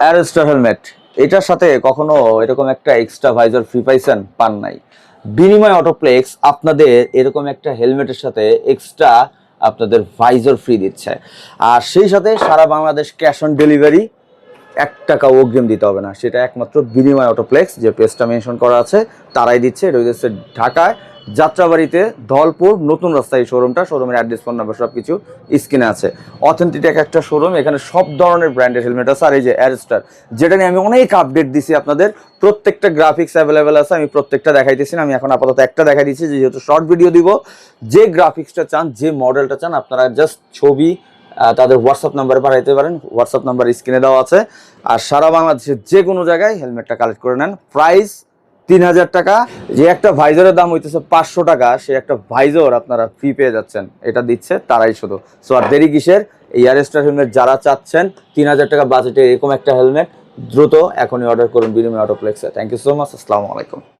অ্যারোস্টার helmet এটার সাথে কখনো এরকম একটা এক্সট্রা ভাইজার ফ্রি পাইছেন? পান নাই। বিনিময় অটোপ্লেক্স আপনাদের এরকম একটা হেলমেটের সাথে এক্সট্রা আপনাদের ভাইজার ফ্রি দিচ্ছে। আর সেই সাথে সারা বাংলাদেশ ক্যাশ অন ডেলিভারি এক টাকা অগ্রিম দিতে হবে না। সেটা একমাত্র বিনিময় অটোপ্লেক্স যে পেজটা মেনশন করা আছে, তারাই দিচ্ছে। এটা হচ্ছে ঢাকায় যাত্রাবাড়িতে ধলপুর নতুন রাস্তায় শোরুমটা শোরুমের অ্যাড্রেস ফোন নাম্বার সব কিছু স্ক্রিনে আছে অথেন্টিক একটা শোরুম এখানে সব ধরনের ব্র্যান্ডের হেলমেট আছে, আর এই যে অ্যারেস্টার যেটা নিয়ে আমি অনেক আপডেট দিছি আপনাদের। প্রত্যেকটা গ্রাফিক্স অ্যাভেলেবেল আছে, আমি প্রত্যেকটা দেখাইতেছি না, আমি এখন আপাতত একটা দেখাই দিচ্ছি, যেহেতু শর্ট ভিডিও দিব। যে গ্রাফিক্সটা চান, যে মডেলটা চান, আপনারা জাস্ট ছবি তাদের হোয়াটসঅ্যাপ নাম্বারে পাঠাইতে পারেন। হোয়াটসঅ্যাপ নাম্বার স্ক্রিনে দেওয়া আছে। আর সারা বাংলাদেশের যে কোনো জায়গায় হেলমেটটা কালেক্ট করে নেন। প্রাইস তিন হাজার টাকা। যে একটা ভাইজারের দাম হইতেছে পাঁচশো টাকা, সে একটা ভাইজর আপনারা ফ্রি পেয়ে যাচ্ছেন। এটা দিচ্ছে তারাই শুধু। সো আর দেরি কিসের? এই ইয়ারেস্টার হেলমেট যারা চাচ্ছেন তিন হাজার টাকা বাজেটে এরকম একটা হেলমেট দ্রুত এখনই অর্ডার করুন বিনিময় অটোপ্লেক্সে থ্যাংক ইউ সো মাচ আসসালামু আলাইকুম।